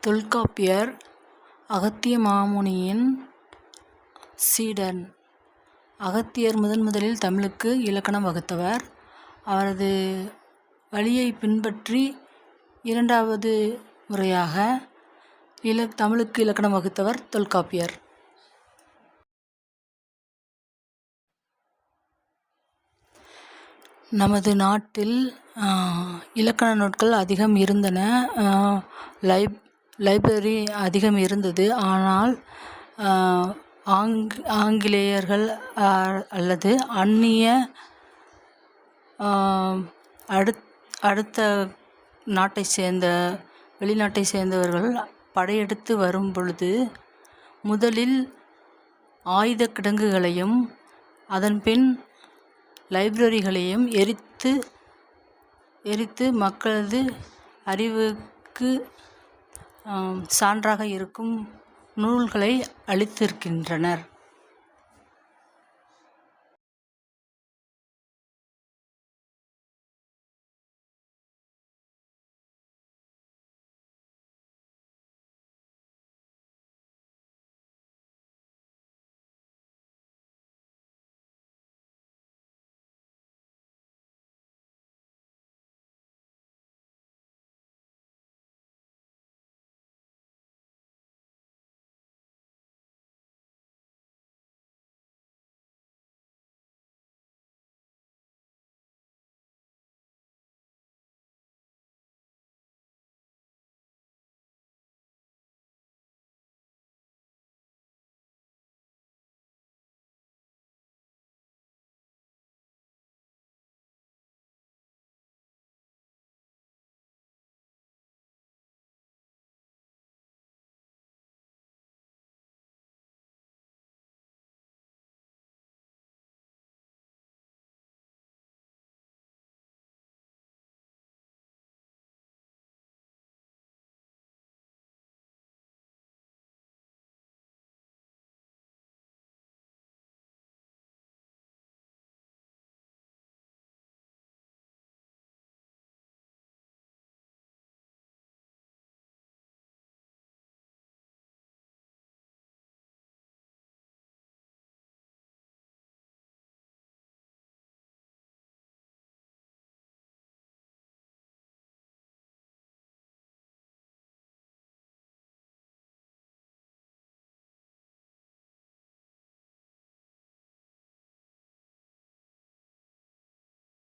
தொல்காப்பியர் அகத்திய மாமுனியின் சீடன். அகத்தியர் முதன் முதலில் தமிழுக்கு இலக்கணம் வகுத்தவர். அவரது வழியைப் பின்பற்றி இரண்டாவது முறையாக இல தமிழுக்கு இலக்கணம் வகுத்தவர் தொல்காப்பியர். நமது நாட்டில் இலக்கண நூல்கள் அதிகம் இருந்தன. லைப் லைப்ரரி அதிகம் இருந்தது. ஆனால் ஆங் ஆங்கிலேயர்கள் அல்லது அந்நிய அடுத் அடுத்த நாட்டை சேர்ந்த வெளிநாட்டை சேர்ந்தவர்கள் படையெடுத்து வரும் பொழுது முதலில் ஆயுத கிடங்குகளையும் அதன்பின் லைப்ரரிகளையும் எரித்து எரித்து மக்களது அறிவுக்கு சான்றாக இருக்கும் நூல்களை அழித்திருக்கின்றனர்.